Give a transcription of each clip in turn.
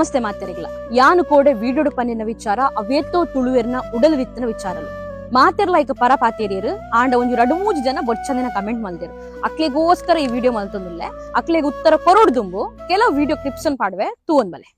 ನಮಸ್ತೆ ಮಾತೆರಿಗ್ಲ ಯಾನು ಕೋಡೆ ವೀಡಿಯೋಡು ಪನ್ನಿನ ವಿಚಾರ ಅವೇತೋ ತುಳುವೆರ್ನ ಉಡಲ್ ವಿತ್ತನ ವಿಚಾರಲು. ಮಾತೆರ್ಲ ಐಕ ಪರ ಪಾತೇರಿಯರು ಆಂಡ ಒಂದು ಎರಡು ಮೂಜಿ ಜನ ಬೊಚ್ಚಂದಿನ ಕಮೆಂಟ್ ಮಲ್ದಿರು. ಅಕ್ಲೆಗೋಸ್ಕರ ಈ ವಿಡಿಯೋ ಮಲ್ತಂದಿಲ್ಲ. ಅಕ್ಲೆಗ್ ಉತ್ತರ ಕೊರೊಡ್ದುಂಬು, ಕೆಲವು ವಿಡಿಯೋ ಕ್ಲಿಪ್ಸ್ ಅನ್ ಪಾಡುವೆ ತೂ ಬಲೆ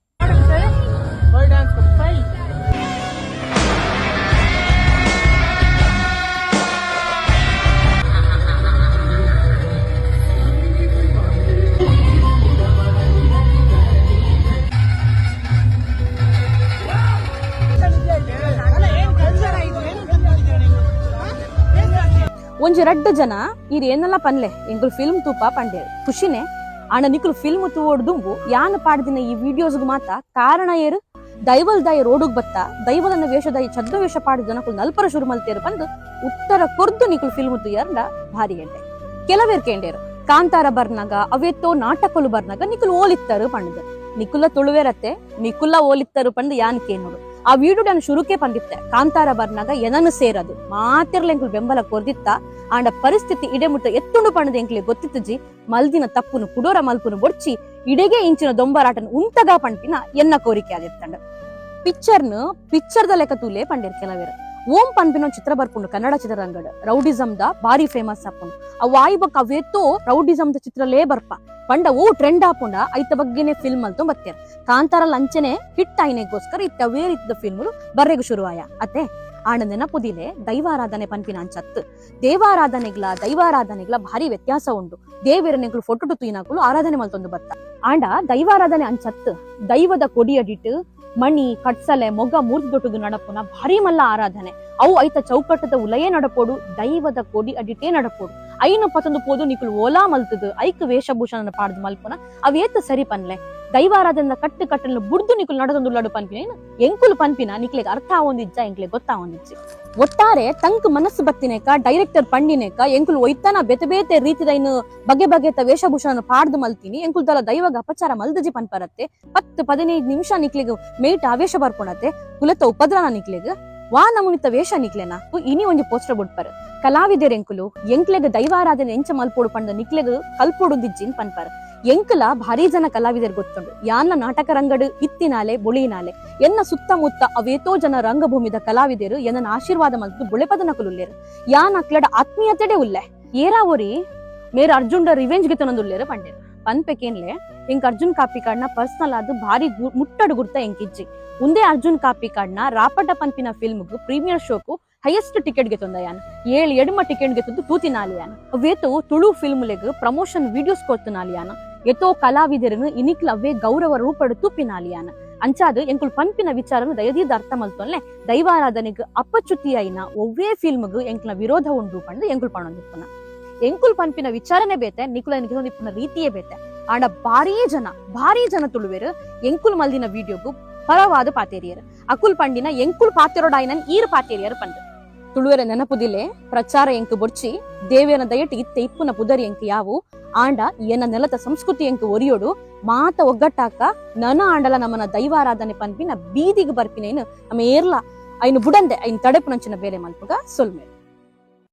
ಒಂಜಿ ರಡ್ಡ್ ಜನ ಇರ್ ಏನಲ್ಲ ಪನ್ಲೆ. ಎಂಕುಲು ಫಿಲ್ಮ್ ತೂಪ ಪಂಡೆ ಖುಷಿನೆ ಅಣ್ಣ ನಿಕುಲು ಫಿಲ್ಮ್ ತೂವಡ್ದುಂಬು ಯಾನ್ ಪಾಡ್ದಿನ ಈ ವಿಡಿಯೋಸ್ಗು ಮಾತ ಕಾರಣ ಏರು? ದೈವಲ್ ದಾಯ ರೋಡುಗ್ ಬತ್ತ, ದೈವಲನ್ನ ವೇಷದಾಯಿ ಛದ್ದ ವೇಷ ಪಾಡಿದ ನಲ್ಪರ ಶುರು ಮಲ್ತೇರು ಬಂದು ಉತ್ತರ ಕೊರ್ದು ನಿಕುಲು ಫಿಲ್ಮ್ ತುಯರ್ಂಡ ಭಾರಿ ಎಂಡೆ ಕೆಲವೇರ್ ಕೇಂಡೇರು ಕಾಂತಾರ ಬರ್ನಾಗ, ಅವೆತ್ತೋ ನಾಟಕಲು ಬರ್ನಾಗ ನಿಕುಲು ಓಲಿತ್ತರು ಪಂಡ್ದು. ನಿಕುಲ ತುಳುವೆರತ್ತೆ, ನಿಕುಲ ಓಲಿತ್ತರು ಪಂದು ಯಾನ್ ಕೇನೋಡು ಆ ವಿಡಿಯೋ ನಾನು ಶುರುಕೆ ಬಂದಿತ್ತೆ. ಕಾಂತಾರ ಬರ್ನಾಗ ಎನನು ಸೇರದು. ಮಾತಿರ್ಲ ಎಂಕುಲು ಬೆಂಬಲ ಕೊರ್ದಿತ್ತ. ಆಂಡ ಪರಿಸ್ಥಿತಿ ಇಡೆಮುಟ್ಟ ಎತ್ತುಂಡು ಪಣದ ಎಂಕ್ಲೆ ಗೊತ್ತಿತ್ತು ಜಿ. ಮಲ್ದಿನ ತಪ್ಪುನು, ಕುಡೋರ ಮಲ್ಪುನು ಬೊಡ್ಚಿ, ಇಡೆಗೆ ಇಂಚಿನ ದೊಂಬರಾಟನ್ ಉಂತಗ ಪಂಪಿನ ಎನ್ನ ಕೋರಿಕೆ ಆದಿತ್ತಂಡ. ಪಿಕ್ಚರ್ನು ಪಿಕ್ಚರ್ದ ಲೆಕ್ಕ ತೂಲೆ ಪಂಡಿರ್ ಕೆಲವೇರು. ಓಂ ಪನ್ಪಿನ ಒಂದ್ ಚಿತ್ರ ಬರ್ಕೊಂಡು, ಕನ್ನಡ ಚಿತ್ರರಂಗಡ್ ದ ಬಾರಿ ಫೇಮಸ್ ಆಪುಂಡು ಅವು ಆಯ್ಬಕ್ ಅವೇತೋ ರೌಡಿಸಮ್ ದ ಚಿತ್ರಲೇ ಬರ್ಪ. ಪಂಡ ಓ ಟ್ರೆಂಡ್ ಆಪುಂಡ ಐತ ಬಗ್ಗೆನೆ ಫಿಲ್ಮ್ ಅಲ್ತು ಬರ್ತೇನೆ ಕಾಂತಾರ ಲಂಚನೆ ಹಿಟ್ ಆಯ್ನೆಗೋಸ್ಕರ ಇತ್ತ ವೇರ್ ಇತ್ತ ಫಿಲ್ಮ್ ಬರ್ರೆಗೆ ಶುರುವಾಯ. ಅತ್ತೆ ಆಂಡ ನೆನಪುದಿಲೆ ದೈವಾರಾಧನೆ ಪನ್ಪಿನ ಅಂಚತ್ತು. ದೇವಾರಾಧನೆಗ್ಲ, ದೈವಾರಾಧನೆಗ್ಲ ಭಾರಿ ವ್ಯತ್ಯಾಸ ಉಂಡು ದೇವಿರನೆಗಳು ಫೋಟೋ ತುಯಿನಾಕುಲು ಆರಾಧನೆ ಮಲ್ತೊಂದು ಬತ್ತ ಆಂಡ ದೈವಾರಾಧನೆ ಅಂಚತ್ತು, ದೈವದ ಕೊಡಿಯಡಿಟ್ಟು ಮಣಿ ಕಟ್ಸಲೆ ಮೊಗ್ಗ ಮೂರ್ತಿದೊಟ್ಟುಗು ನಡಪುನ. ಭಾರಿ ಮಲ್ಲ ಆರಾಧನೆ. ಅವು ಐತ ಚೌಕಟ್ಟದ ಉಲಯೇ ನಡಪೋಡು, ದೈವದ ಕೋಡಿ ಅಡಿಟೇ ನಡಪೋಡು. ಐನು ಪತಂದು ಪೋದು ನಿಕುಲು ಓಲಾ ಮಲ್ತದು, ಐಕ್ ವೇಷಭೂಷಣ ಪಾಡ್ದು ಮಲ್ಪುನ. ಅವೇತ ಸರಿ ಪನ್ಲೆ? ದೈವಾರಾಧನ ಕಟ್ಟು ಕಟ್ಟಲು ಬುಡ್ದು ಲಡು ಪನ್ಪಿನ. ಏನು? ಎಂಕುಲು ಪನ್ಪಿನ. ನಿಕ್ಲೆಗ್ ಅರ್ಥ ಆವೊಂದಿಜ್ಜ ಎಂಕ್ಲೆ ಗೊತ್ತಾ ಒಂದಿಜ್ಜಿ ಒಟ್ಟಾರೆ ತಂಕ್ ಮನಸ್ಸು ಬತ್ತಿನೇಕ ಡೈರೆಕ್ಟರ್ ಪಂಡಿನೇಕ ಎಂಕುಲು ಒಯ್ತಾನ ಬೇತೆ ಬೇತೆ ರೀತಿದ ಇನ್ನು ಬಗೆ ಬಗೆತ ವೇಷಭೂಷಣ ಪಾಡ್ದು ಮಲ್ತೀನಿ. ಎಂಕುಲ್ ತಲ ದೈವಗ ಅಪಚಾರ ಮಲ್ದಜಿ ಪನ್ಪರತ್ತೆ. ಪತ್ತು ಪದಿನೈದು ನಿಮಿಷ ನಿಕ್ಲೆಗ್ ಮೇಟ್ ಆವೇಶ ಬರ್ಪುಣತೆ ಕುಲತ ಉಪದ್ರನ ನಿಕ್ಲೆಗ್, ವಾ ನಮುನಿತ ವೇಷ ನಿಕ್ಲೆನ? ಇನಿ ಒಂಜಿ ಪೋಸ್ಟರ್ ಬುಡ್ಪರ್. ಕಲಾವಿದೆರ್ ಎಂಕುಲು ಎಂಕ್ಲೆಗ್ ದೈವಾರಾಧನೆ ಎಂಚ ಮಲ್ಪೋಡು ಪಂಡ ನಿಕ್ಲೆಗ್ ಕಲ್ಪೊಡುದಿಜ್ಜಿನ್ ಪನ್ಪರ್. ಎಂಕಲ ಭಾರಿ ಜನ ಕಲಾವಿದರು ಗೊತ್ತುಂಡು ಯಾನ್ನ ನಾಟಕ ರಂಗಡು ಇತ್ತಿನಾಲೆ, ಬೊಳಿನಾಲೆ, ಎನ್ನ ಸುತ್ತಮುತ್ತ ಅವೇತೋ ಜನ ರಂಗಭೂಮಿದ ಕಲಾವಿದರು ಎನ್ನ ಆಶೀರ್ವಾದ ಮತ್ತು ಬುಳೆಪದ ನಕಲುಲ್ಲೇರು ಯಾನ್ ಅಕ್ಲಡ ಆತ್ಮೀಯತೆಡೆ ಉಲ್ಲೆ. ಏರಾವರಿ ಮೇರ ಅರ್ಜುನ್ಡ ರಿವೆಂಜ್ಗೆ ತನದುಲ್ಲೇರು ಪಂಡೇರು. ಪನ್ಪೆಕೇನ್ಲೆ ಎಂಕ್ ಅರ್ಜುನ್ ಕಾಪಿ ಕಾರ್ಡ್ನ ಪರ್ಸನಲ್ ಆದ ಭಾರಿ ಮುಟ್ಟಡು ಗುರ್ತ ಎಂಕಿಜ್ಜಿ. ಉಂದೇ ಅರ್ಜುನ್ ಕಾಪಿ ಕಾರ್ಡ್ನ ರಾಪಟ ಪನ್ಪಿನ ಫಿಲ್ಮ್ಗು ಪ್ರೀಮಿಯರ್ ಶೋಕು ಹೈಯೆಸ್ಟ್ ಟಿಕೆಟ್ಗೆ ತೊಂದಯಾನ್ ಏಳು ಎಡ್ಮ ಟಿಕೆಟ್ಗೆ ತಂದು ತೂತಿನಾಲಿಯಾನ ಅವೇತು ತುಳು ಫಿಲ್ಮ್ ಲೆಗ್ ಪ್ರಮೋಷನ್ ವಿಡಿಯೋಸ್ ಕೊಡ್ತನಾಲಿಯಾನ ಎತೋ ಕಲಾವಿದರನ್ನು ಇನಿಕ್ಲ ಅವೇ ಗೌರವ ರೂಪಡು ತೂಪಿನಾಲಿಯಾನ ಅಂಚಾದು ಎಂಕುಲ್ ಪನ್ಪಿನ ವಿಚಾರನು ದಯದೀದ ಅರ್ಥ ಮಲ್ತೊನ್ಲೆ ದೈವಾರಾಧನೆಗ್ ಅಪ್ಪಚ್ಯುತಿಯಾಯಿನ ಒವ್ವೇ ಫಿಲ್ಮ್ಗ್ ಎಂಕ್ಲ ವಿರೋಧ ಉಂಡು ಪಂಡು ಎಂಕುಲ್ ಪಣೊಂದಿಪ್ಪನ ಎಂಕುಲ್ ಪನ್ಪಿನ ವಿಚಾರನೆ ಬೇತೆ ನಿಕುಲ ನಿಕುಲೊಂದಿಪ್ಪನ ರೀತಿಯೇ ಬೇತೆ ಆಂಡ ಭಾರೀ ಜನ ಭಾರೀ ಜನ ತುಳುವೆರು ಎಂಕುಲ್ ಮಲ್ದಿನ ವಿಡಿಯೋಗು ಪರವಾದ ಪಾತೇರಿಯರು ಅಕುಲ್ ಪಂಡಿನ ಎಂಕುಲ್ ಪಾತೆರೊಡಾಯಿನನ್ ಈರ್ ಪಾತೇರಿಯರು ಪಂಡು ತುಳುವೆರ ನೆನಪುದಿಲೆ, ಪ್ರಚಾರ ಎಂಕು ಬೊಡ್ಚಿ ದೇವಿಯನ ದಯಟಿ ಇತ್ತೆ ಇಪ್ಪುನ ಪುದರಿ ಎಂಕು ಯಾವು, ಆಂಡ ಎನ್ನ ನೆಲದ ಸಂಸ್ಕೃತಿ ಎಂಕು ಒರಿಯೋಡು, ಮಾತ ಒಗ್ಗಟ್ಟಾಕ ನನ ಆಂಡಲ ನಮ್ಮನ ದೈವಾರಾಧನೆ ಪನ್ಪಿನ ಬೀದಿಗೆ ಬರ್ಪಿನೇನು ನಮ್ಮ ಏರ್ಲ, ಐನು ಬುಡಂದೆ, ಐನ್ ತಡೆಪುನಂಚಿನ ಬೇರೆ ಮಲ್ಪುಗ ಸೊಲ್ಮೆ